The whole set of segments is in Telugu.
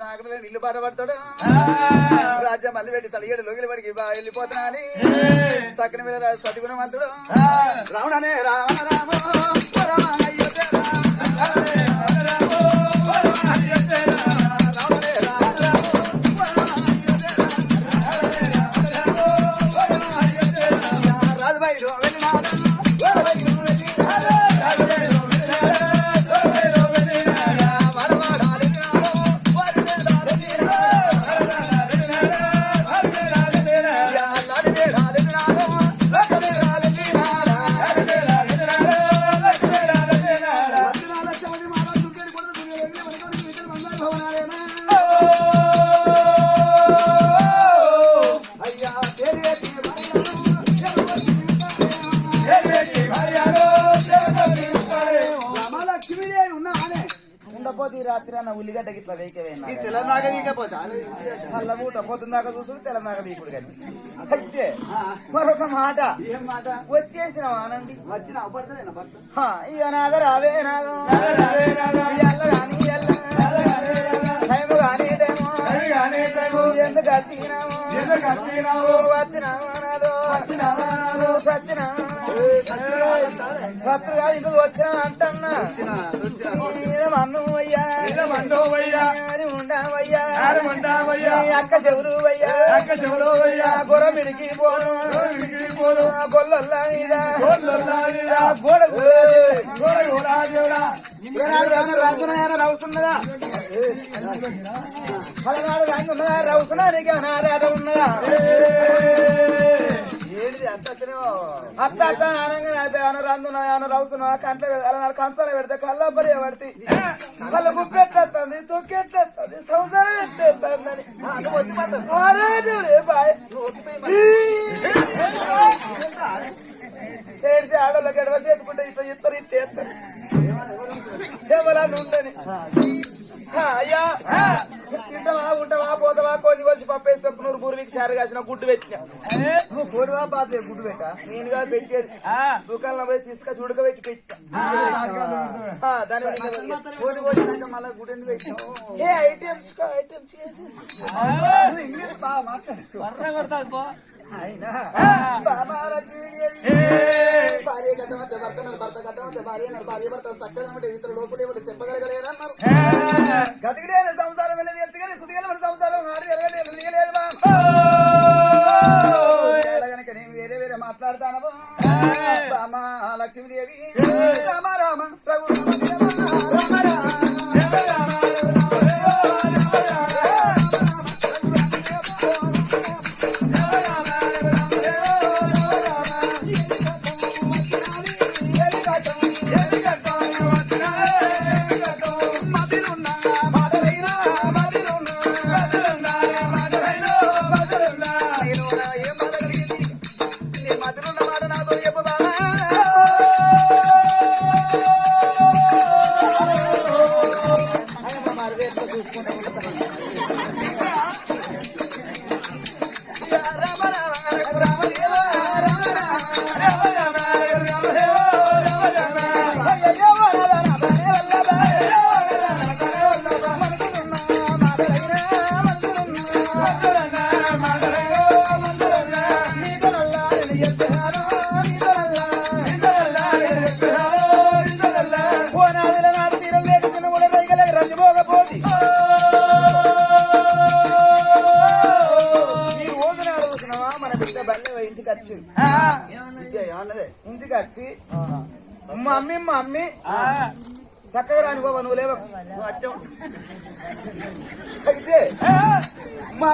వచ్చిన ఆకలి ఇల్లు బాట పడతాడు రాజ్యం మళ్ళీ పెట్టి తలిగేడు లోగిలి పడికి బా వెళ్ళిపోతున్నా అని సక్కని మీద సతిగుణ మంతుడు రావణనే రామ రామ. దాకా చూసుడు తెలంగాణ వీకుడు కానీ. అయితే మరొక మాట. వచ్చేసిన హా, ఇక నాగ రావే ఎందుకు వచ్చినాము వచ్చినాము నాదో. ఇందుకు వచ్చినా అంటన్నా అక్క చెవులు అయ్యా గొర్ర మిడికి పోను ఆ గొల్లొల్ల మీద ఆ గోడ రవుతున్నదా? పలనాడు రవుతున్నా నీకు ఉన్నదా? అత్త అత్త ఆనంగా ఏమైనా రంగున్నా ఏమైనా రవుతున్నా కంట్లో అలా కంచాల పెడితే కళ్ళబ్బరి పడితే వాళ్ళ గుప్పెట్లెత్తుంది తొక్కెట్లెత్తుంది సంసారం ఎట్లెత్తుంది బాయ్ ఏడిసి ఆడోళ్ళకి ఎడవ చేతుకుంటే ఇట్లా ఇస్తారు ఇచ్చేస్తారు ఎవరన్నా ఉండని ఆ, అయ్యా. తింటావా ఉంటావా పోతావా కోసి కోసి పప్పేసి తప్పు నూరు పూర్వీకి షారు కాసిన గుడ్డు పెట్టిన. నువ్వు కోడివా పాత్ర గుడ్డు పెట్టా? నేనుగా పెట్టేది. దుకాణంలో పోయి తీసుకొచ్చి ఉడకబెట్టి పెట్టా దాని కోసినాక మళ్ళీ గుడి ఎందుకు పెట్టావు ఏ ఐటమ్స్ ఐటమ్స్ చేసి నువ్వు ఇంగ్లీష్ బాగా మాట్లాడు. అయినా. బాబా భార్య కట్టమంటే భర్త నన్ను భర్త కట్టమంటే భార్య నన్ను భార్య భర్త చక్కడమంటే ఇతర లోపల ఏమిటి చెప్పగలగలేరన్నారు. గతికిలేని సంసారం వెళ్ళేది తెలుసు కానీ సంసారం ఆడి ఎరగలేదు కనుక నేను వేరే వేరే మాట్లాడతాను Rama Lakshmidevi. Rama Rama Raghu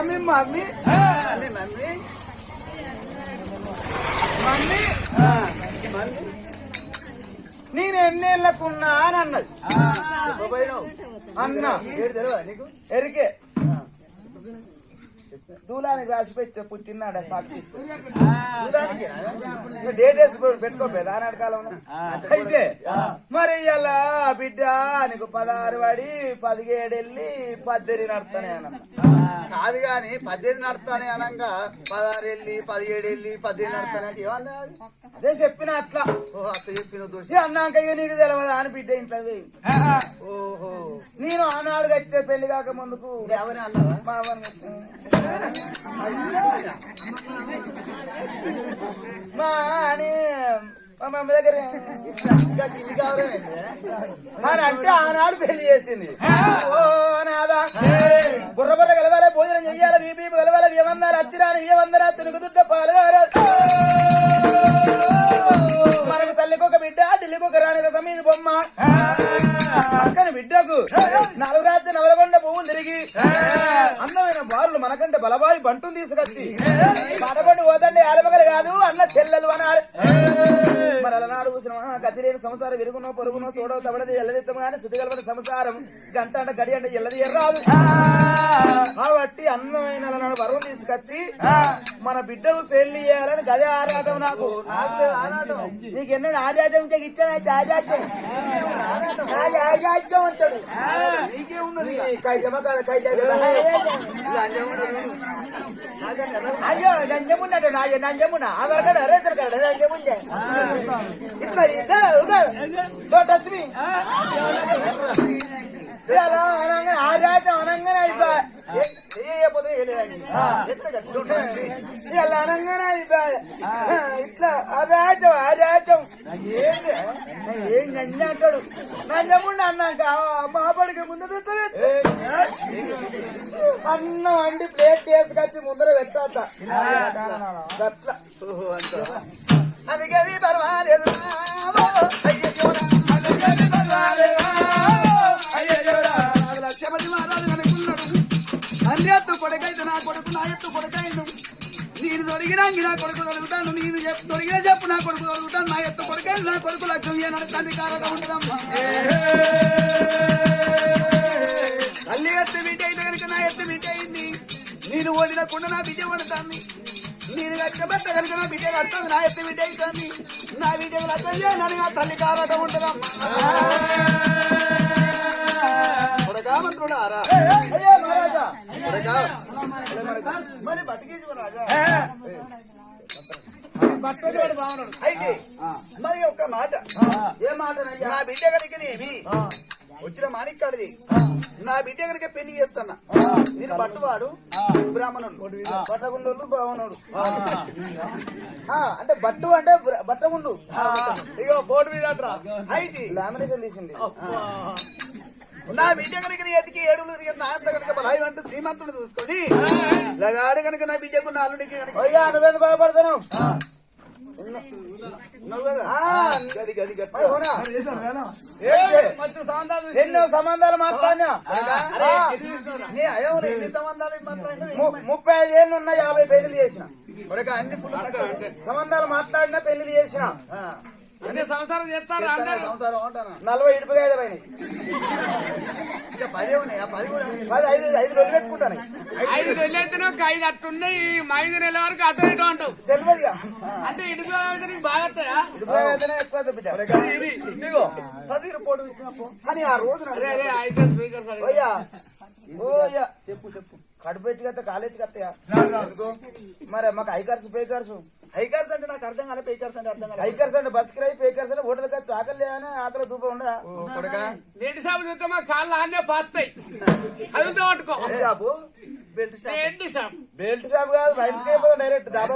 mummy mummy. Mummy. Mummy mummy. నేను ఎన్నేళ్ళకున్నా అని అన్నది. అన్న. నీకు? ఎరికే. దూలానికి రాసి పెట్టి పుట్టినాడు సాకు తీసుకుని? డేట్ వేసి పెట్టుకోలేదు ఆనాడు కాలంలో? అయితే మరి ఇలా బిడ్డ నీకు పదహారు వాడి పదిహేడు వెళ్ళి పద్దెరి నడతానే అన్న కాదు గాని పద్దెనిమిది నడతానే అనగా పదహారు వెళ్ళి పదిహేడు వెళ్ళి పద్దెనిమిది నడతానే అది? చెప్పిన అట్లా. ఓ అత్త చెప్పిన దోషి. అన్నాక ఇక నీకు తెలియదు అని బిడ్డ ఇంట్లో. ఓహో. నేను ఆనాడు కట్టితే పెళ్ళి కాక ముందుకు ఎవరిని అన్నావా? మా అవ్వని కట్టిన. మా అని మా దగ్గర అని అంటే ఆనాడు పెళ్ళి చేసింది. ఓ నాదా. బుర్ర బుర్ర గెలవాలి భోజనం చెయ్యాలి వీపీ గెలవాలి వ్యవందాలు అచ్చిరాని వ్యవందరా తిరుగుతుంటే పాలుగారు. మనకు తల్లికి ఒక బిడ్డ ఢిల్లీకి ఒక రాణి రథం మీద బొమ్మ. అక్కని బిడ్డకు నాలుగు రాత్రి నవలగొండ పువ్వులు తిరిగి. అందమైన బారులు మనకంటే బలబాయి బంటును తీసుకొచ్చి. మనకొండి పోతండి ఆలమగలు కాదు అన్న చెల్లెలు అనాలి. గతిలేని సంసారం విరుగునో పొరుగునో చూడవు తబడది ఎల్లదిత్తం కానీ శుద్ధి కలపని సంసారం గంట అంటే గడి అంటే ఎల్లది ఎర్రాదు. కాబట్టి అందమైన అలనాడు వరం తీసుకొచ్చి మన బిడ్డకు పెళ్ళి చేయాలని గదే ఆరాటం నాకు. నీకు ఎన్నో ఆరాటం ఉంటే ఇచ్చాను ఆరాటం ఆరాటం అంటాడు నీకే ఉన్నది కైజమ కాదు కైజమ ఇది అంజం ఉన్నది. అయ్యో నంజమున్నాడు నా నంజమున్నా ఆధార్ కార్డు అరేసర్ కార్డు నంజముండే ఇట్లా ఇద్దరు టచ్ మీ అలా అనగానే ఆరాటం అనగానే అయిపోయి ఏ- చేయకపోతే ఏ లేదండి. ఎంత గట్టి ఉంటుంది. ఇలా అనగానే అయిపోయి ఇట్లా ఆరాటం ఆరాటం ఏంది? ఏం నంజ అంటాడు నంజముండ అన్నాక మాపడికి ముందు అన్నం వండి ప్లేట్ వేసుకొచ్చి ముందర పెట్టాట గట్ల. అందుకని పర్వాలేదు. బట్టగుండోళ్ళు బాగున్నాడు. ఆ, అంటే బట్టు అంటే బట్టగుండు. ఇగో బోర్డు మీద అయితే. లామినేషన్ తీసింది. నా బిడ్డ కనుక నీ ఎతికి ఏడుగులు తిరిగి నా అంత కనుక బలాయి అంటూ శ్రీమంతుడు చూసుకొని లగాడు కనుక నా బిడ్డకు నా అల్లుడికి కనుక అయ్యా నువ్వేందుకు ఎన్నో సంబంధాలు మాట్లాడినా ముప్పై ఐదు ఏళ్ళు ఉన్న యాభై పెళ్ళి చేసిన. అన్ని సంబంధాలు మాట్లాడినా పెళ్ళి చేసిన చేస్తారు? సంసారం నలభై ఇటుపుగా ఐదు ఉన్నాయి. పది కూడా ఐదు ఐదు రోజులు పెట్టుకుంటాను ఐదు నెలలు అయితేనే ఒక ఐదు అట్టున్నాయి మా ఐదు నెలల వరకు అటు ఇటు అంటావు. తెలియదుగా అంటే నీకు బాగా వస్తాయా? ఇటుపుగా అయితేనే ఎక్కువ బిడ్డ. ఇదిగో. పది రిపోర్ట్ ఇచ్చినప్పుడు. అని ఆ రోజు చెప్పు చెప్పు. కడుపెట్టి కత్త కాలేజీ కత్తయా మరి మాకు ఐకర్స్ పేకర్స్ హైకర్స్ అంటే నాకు అర్థం కాలే పేకర్స్ అంటే అర్థం కాలే. ఐకర్స్ అంటే బస్ కిరాయి పేకర్స్ అంటే హోటల్ ఖర్చు. ఆకలి లేదని ఆకలి దూపం ఉండదా? నేటి షాపు చూస్తే మా కాళ్ళు ఆనే పాతాయి అది పట్టుకో. షాపు? Belt shop. ఏంటి షాప్? బెల్ట్ షాప్ కాదు రైస్ అయిపోతాం డైరెక్ట్ దాబా.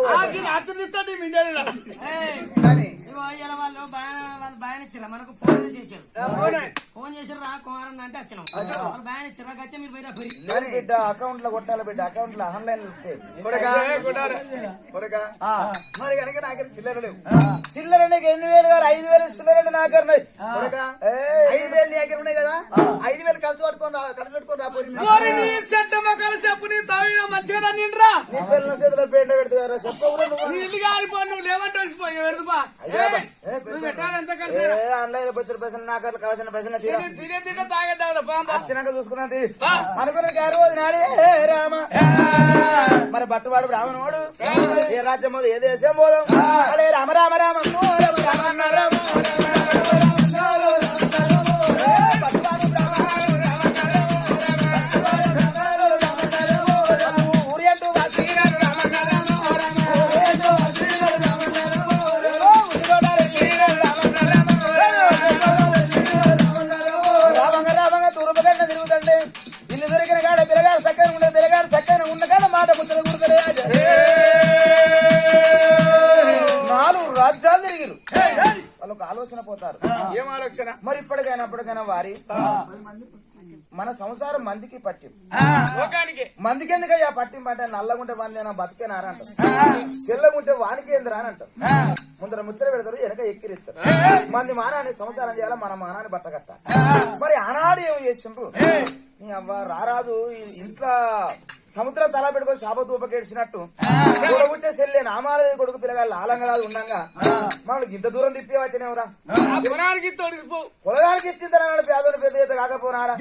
అతను ఇస్తాడు మింజాడు కానీ ఇచ్చారు మనకు ఫోన్ చేశారు. ఫోన్ చేశారు రా కుమారన్ అంటే వచ్చినాం. వాళ్ళు బాగా ఇచ్చారు వచ్చే మీరు పోయినా పోయి. లేదు బిడ్డ అకౌంట్లో కొట్టాలి బిడ్డ అకౌంట్లో ఆన్లైన్ కొడక? కొడక? మరి కనుక నాకు చిల్లర లేవు. చిల్లర నీకు ఎన్ని వేలు కాదు ఐదు వేలు చిల్లర నాకు. ఐదు వేలు నీ దగ్గర ఉన్నాయి కదా? ఐదు వేలు కలిసి పట్టుకొని రా కలిసి పెట్టుకొని చెప్పు నీ పిల్లల చేతిలో పేట పెడతారా? చెప్పవురా నువ్వు నీ ఇల్లు కాలిపో నువ్వు లేవంటే వచ్చిపోయి వెళ్తుపా నువ్వు పెట్టాలి ఎంత కలిసి. ఆన్లైన్ రూపాయలు ప్రశ్న నాకు కావాల్సిన పాంప? వచ్చినాక చూసుకున్నది అనుకున్న గారు నాడే రామ. మరి బట్టువాడు బ్రాహ్మణుడు ఏ రాజ్యం పోదు ఏ దేశం పోదు. రామ రామ రామ. రామ రామ రామ. వాళ్ళకు ఆలోచన పోతారు. ఏం ఆలోచన? మరి ఇప్పటికైనా అప్పటికైనా వారి మన సంసారం మందికి పట్టిం. లోకానికి. మందికి ఎందుకయ్యా పట్టిం పట్టే నల్లగుంటే మంది బతికేనారా అంటారు తెల్లగుంటే వానికి ఏందిరా అని అంటారు ముందర ముచ్చట పెడతారు వెనక ఎక్కిరిస్తారు. మంది మానాన్ని సంసారం చేయాలా మన మానాన్ని బట్ట కట్టాలి మరి ఆనాడు ఏమి చేసిండ్రు? నీ అవ్వ రారాజు ఈ ఇంట్లో సముద్రం తల పెట్టుకొని శాప తూపకేడ్చినట్టు కొడుకుంటే సెల్లే నామాల కొడుకు పిల్లగాళ్ళు ఆలంగరాజు ఉండంగా. మనకి ఇంత దూరం తిప్పి తొడిగిపో పొలగానికి ఇచ్చిందన్నాడు పేదలు పెద్ద ఈత కాకపోనారా?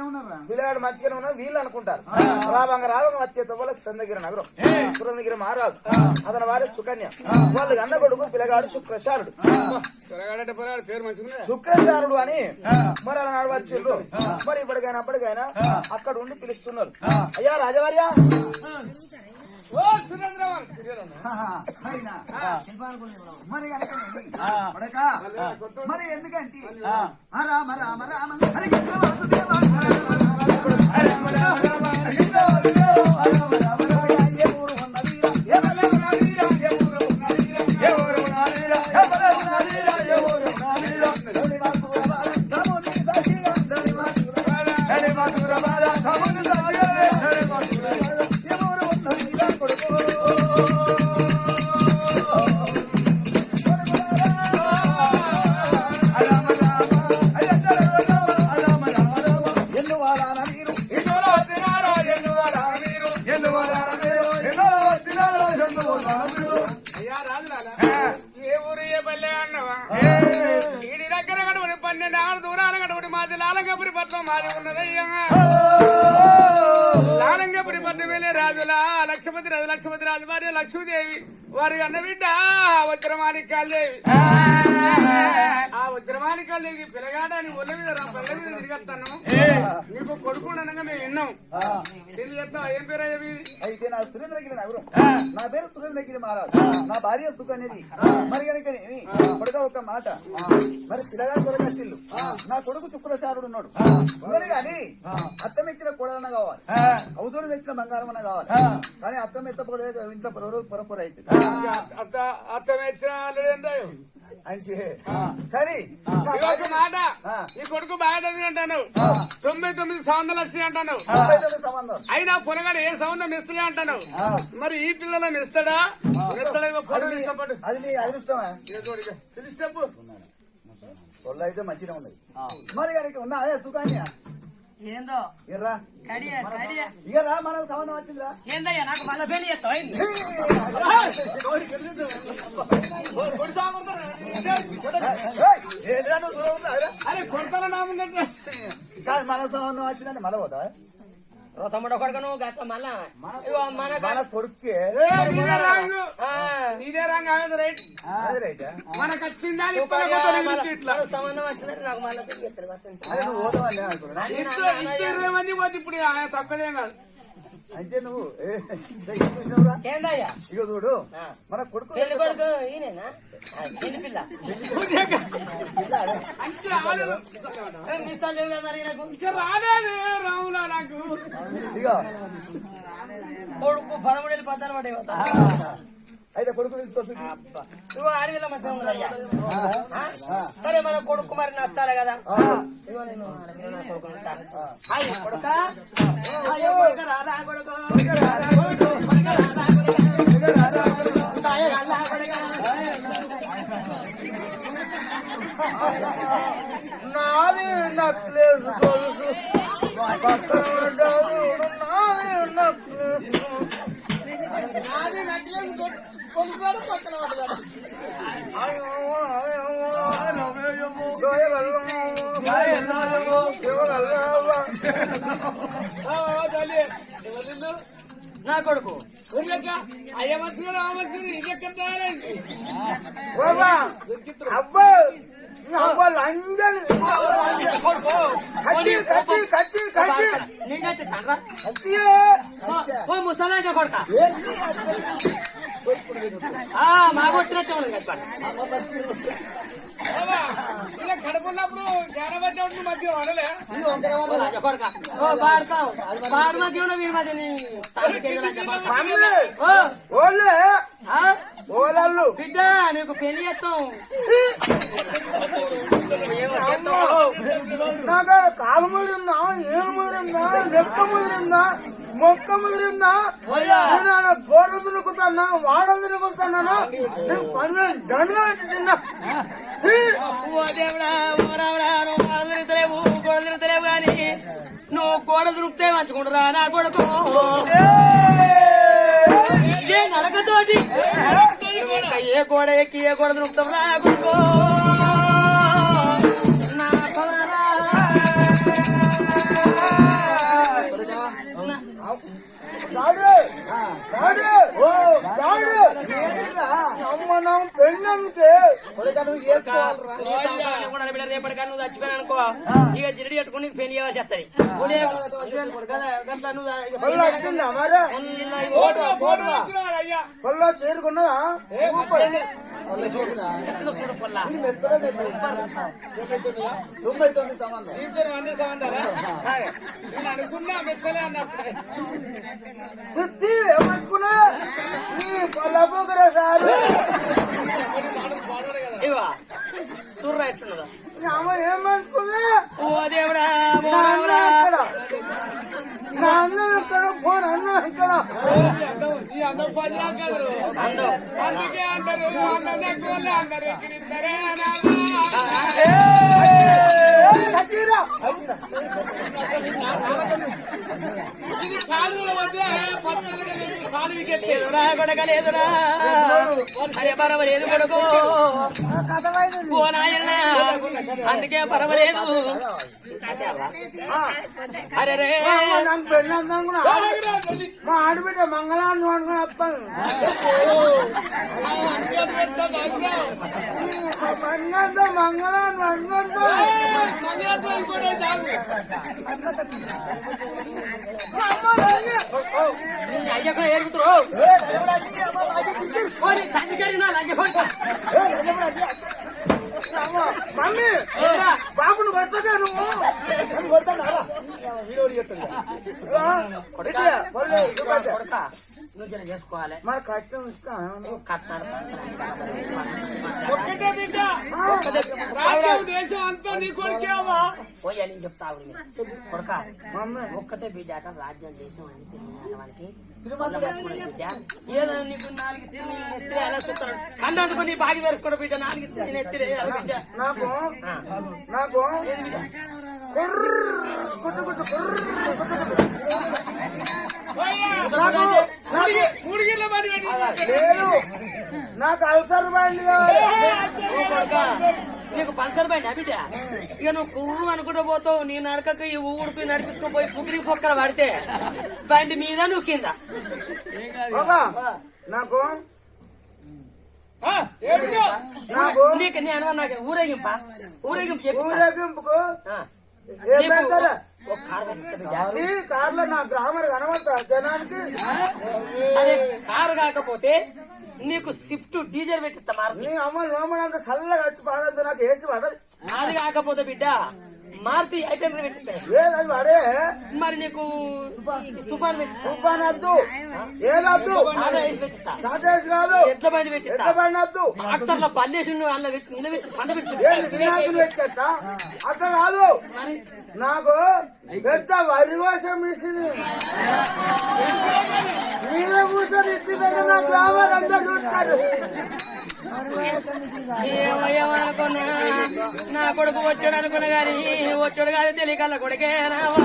ఉన్నారా పిల్లగాడు మంచిగానే ఉన్నాడు వీళ్ళు అనుకుంటారు. రాబంగ రాబంగ వచ్చే తవ్వల సురందగిరి నగరం. సురందగిరి మహారాజు. అతని వారి సుకన్య. వాళ్ళు అన్న కొడుకు పిల్లగాడు శుక్రశారుడు శుక్రచారుడు అని మరి అలా నాడు వచ్చిండ్రు మరి ఇప్పటికైనా అప్పటికైనా అక్కడ ఉండి పిలుస్తున్నారు. అయ్యా రాజవార్య మరి ఎందుకంటే ఆ రామ రామ రామ హరి కృష్ణ వాసుదేవ రాజులా లక్ష్మతి రాజు లక్ష్మతి రాజు భార్య లక్ష్మీదేవి. వారి అన్న బిడ్డ వజ్రమాణిక్యాలదేవి ఆ. వజ్రమాణిక్యాలదేవి పిల్లగాడని ఒళ్ళ మీద పిల్ల మీద తిరిగేస్తాను. నీకు ఉండగా మేము విన్నాం. తెలియ చెప్తావా? ఏం పేరు అయ్యేవి అయితే నా సురేంద్రగిరి నగరం నా పేరు సురేంద్రగిరి మహారాజ్. నా భార్య సుకన్యది. మరి కనుక కొడుక ఒక మాట. మరి పిల్లగాడు కొరగచ్చిల్లు నా కొడుకు శుక్రచారుడు ఉన్నాడు. ఉన్నాడు కానీ అత్తం ఇచ్చిన కొడలన్న కావాలి. అవసరం తెచ్చిన బంగారం అన్న కావాలి. కానీ అత్తం ఇంట్లో పొర పొరపొర అయితే మాట. నీ కొడుకు బాగా చదివి అంటాను. తొంభై తొమ్మిది సంబంధాలు వస్తాయి అంటాను. అయినా పొలగాడు ఏ సంబంధం ఇస్తున్నా అంటాను. మరి ఈ పిల్లలను ఇస్తాడా ఇస్తాడా ఇగో అది ఫోటో మీ- ఇష్టపడు. చెప్పు. అయితే మంచిగా ఉన్నది. మరి కనుక ఉన్నా? అదే సుకాన్య ఏందో? ఎర్రా కడియ కడియ. ఇక రా మనకు సంబంధం వచ్చిందిరా. ఏందయ్యా నాకు మళ్ళీ పెళ్ళి చేస్తావు? అరే కొడతాను నా మన సంబంధం వచ్చిందంటే మళ్ళీ పోతా రో తమ్ముడు కొడుకు నువ్వు మళ్ళా. మన కొడుకే మనకు సంబంధం వచ్చినట్టు నాకు మళ్ళీ ఇరవై మంది పోతే ఇప్పుడు తక్కువదేం కాదు. అంటే నువ్వు ఇక చూడు మన కొడుకు పెళ్ళి కొడుకు పెళ్ళి పిల్ల. కొడుకు. పదమూడేళ్ళు పద్నాలుగు అయితే కొడుకు తీసుకొచ్చి ఇగో అడవిలో మంచిగా ఉన్నదయ్యా ఆ? సరే మన కొడుకు మరి నచ్చాలి కదా. కొడుకు. కొడుక కట్టి ఓ ముసలాగా కొడక. ఆ మాకు వచ్చినట్టే ఉంది కదా బాబా, ఇలా కడుపున్నప్పుడు మధ్య వాడలే. మధ్య ఉన్న వీడి మధ్య ఆ? ఓలల్లు బిడ్డ నీకు పెళ్ళి చేస్తాం. కాలు ముదిరిందా? ఏలు ముదిరిందా? లెక్క ముదిరిందా? మొక్క ముదిరిందా? గోడ తినుకుతానా వాడ తినుకుతానా నేను పని దండగా పెట్టి తిన్నా. ఛీ! ఓ దేవుడా ఓ రావుడా నువ్వు గోడ తిరుగుతలేవు గోడ తిరుగుతలేవు కానీ నువ్వు గోడ దొరికితే మంచుకుంటురా నా కొడుకు ఇదే నడకతోటి ఏ గోడ ఎక్కి ఏ గోడ దొరుకుతావు నా కొడుకు. డాడీ డాడీ ఓ డాడీ అమ్మ నా పెళ్ళంటే రేపటికన్నా నువ్వు చచ్చిపోయాను అనుకో ఇక జిరడి కట్టుకుని నీకు పెళ్ళి చేయాల్సి వస్తుంది గట్లా ఏమనుకున్నా? పొగరే సారు. ఇవా చూర్రా ఎట్లున్నదా ఏమనుకున్నా? ఓ దేవుడా ఎక్కడ? ఫోన్ అన్నం ఎక్కడ? ఈ అందం పదిలా కదరు అందం. అందుకే అంటారు అన్నం ఎక్కువ అందరు ఎక్కిరిస్తారే కట్టిరా కాలు వికెట్ అరే పర్వాలేదు కొడుకు. ఓ నాయన అందుకే పర్వలేదు. అరే రే. పెళ్ళి మా ఆడబిడ్డ మంగళాన్ని అనుకుని వస్తాను మంగళంతో మంగళాన్ని అనుకుంటా నీ అయ్య కూడా ఏరుగుతురు తండ్రి జరిగిన లంజ కొడుకు మమ్మీ లేదురా. బాబును కొట్టగా నువ్వు ఆ, ఇట్లా, పర్లేదు, ఇట్లా పెట్టు. కొడక నువ్వు జర చేసుకోవాలి మరి కష్టం ఇస్తా నువ్వు కట్టాలి ఒక్కటే బిడ్డ రాజ్యం దేశం అంతా నీ కొడుకేవా పోయా నేను చెప్తా ఆగు నీకు. కొడక మమ్మీ ఒక్కతే బిడ్డ అక్కడ రాజ్యం దేశం అని తెలియదు వానికి బిడ్డ ఏదో నీకు నాలుగు తిరిగి ఎత్తిరే అలా చూస్తాడు కందందుకు నీ బాగి దొరుకుతాడు బిడ్డ నాలుగు తిరిగి ఎత్తిరే అలా బిడ్డ నాకు నాకు కుర్ర్, గుడ్డు గుడ్డు కుర్ర్, గుడ్డు గుడ్డు. నాకు నాకు మూడు గిళ్ళ పని పెట్టి లేదు నాకు అల్సర్ బండి కావాలి. ఓ కొడక, నీకు పల్సర్ బండి బిడ్డ? ఇక నువ్వు కుర్రు అనుకుంటూ పోతావు నీ నడకకు ఈ ఊడిపి నడిపించుకుని పోయి పుకిరి పొక్కల పడితే బండి మీద నువ్వు కింద. నాకు. నాకు నీకు నేను నాకు ఊరేగింప ఊరేగింపు ఊరేగింపుకు కార్లో నా గ్రామర్ కనబడతా జనానికి? సరే కారు కాకపోతే నీకు స్విఫ్ట్ డీజల్ పెట్టిస్తా మారుతి. నీ అమ్మ చల్లగా వచ్చి పడద్దు నాకు వేసి పడదు. అది కాకపోతే బిడ్డ మారుతి ఐటెం పెట్టిస్తా ఏది పడే మరి నీకు తుఫాన్ ఏదద్దు ఆటో వేసి పెట్టిస్తా. సాటేజ్ కాదు. ఎట్ల బండి పెట్టిస్తా. ఎట్ల ట్రాక్టర్లో పల్లేసి అందులో పెట్టి నిలబెట్టి అట్లా కాదు. మరి? నాకు పెద్ద వరి కోసం మిషన్. మీద కూర్చొని ఇచ్చి దగ్గర నా గ్రామర్ అంతా చూస్తారు. ఏమయ్యమనుకున్నా? నా కొడుకు వచ్చాడు అనుకున్నా గాని వచ్చాడు కాదు తెలియకల్లా కొడుకే రావా.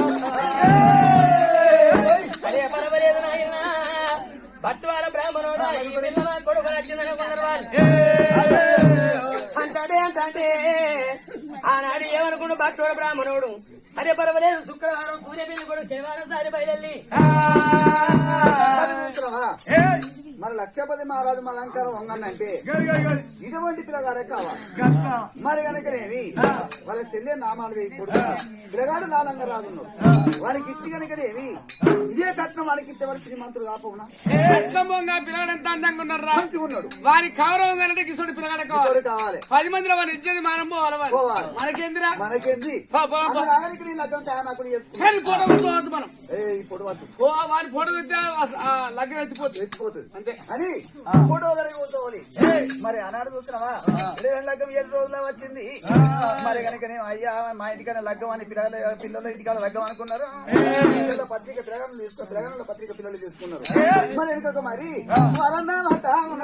అదే పర్వాలేదు నాయనా. పట్టువాడ బ్రాహ్మణుడా కొడుకు నచ్చిందనుకున్నారు వాళ్ళు. అంటాడే అంటే ఆనాడు ఏమనుకున్నాడు భక్తుడు బ్రాహ్మణుడు? సరే పర్వాలేదు. శుక్రవారం సూర్యబిల్లి కూడా శనివారం సారి బయలు మన లక్షపతి మహారాజు మన అలంకారం వంగనంటే ఇటువంటి పిల్లగాడే కావాలి. మరి కనుకనేమి వాళ్ళ చెల్లె నామాలు వేయకూడదు. పిల్లగాడు లాలంగా రాజున్నాడు వారికి ఇట్టి కనుకనేమి ఇదే కట్నం వారికి ఇచ్చేవాడు శ్రీమంతుడు ఉత్తమంగా పిల్లగాడు ఎంత అందంగా ఉన్నారా మంచిగా ఉన్నాడు వారి కౌరవం కంటే కిశోడి పిల్లగాడు కావాలి. కిషోడు కావాలి. పది మందిలో వారిని ఇచ్చేది మనం పోవాలి వారు. మనకేందిరా? మనకేంది? పో, పో, పో. అన్న నాగరికి నీ లగ్గం తయారు చేసుకున్నా హెల్ ఫోటో పెట్టుకోవద్దు మనం. ఏ ఇప్పుడు వద్దు ఓ వారి ఆ లగ్గం ఎత్తిపోతుంది ఎత్తిపోతుంది. అంతే. అని ఫోటో కూర్చోవాలి మరి ఆనాడు చూస్తున్నావా? లగ్గం ఏడు రోజుల వచ్చింది. మరి కనుకనే అయ్యా మా ఇంటికన్నా లగ్గం అని పిల్లల పిల్లల ఇంటికాడ లగ్గం అనుకున్నారు. పిల్లల పత్రిక పిల్లగాళ్ళు తీసుకున్నారు పత్రిక పిల్లలు తీసుకున్నారు. మరి వెనుక మరి వరన్నా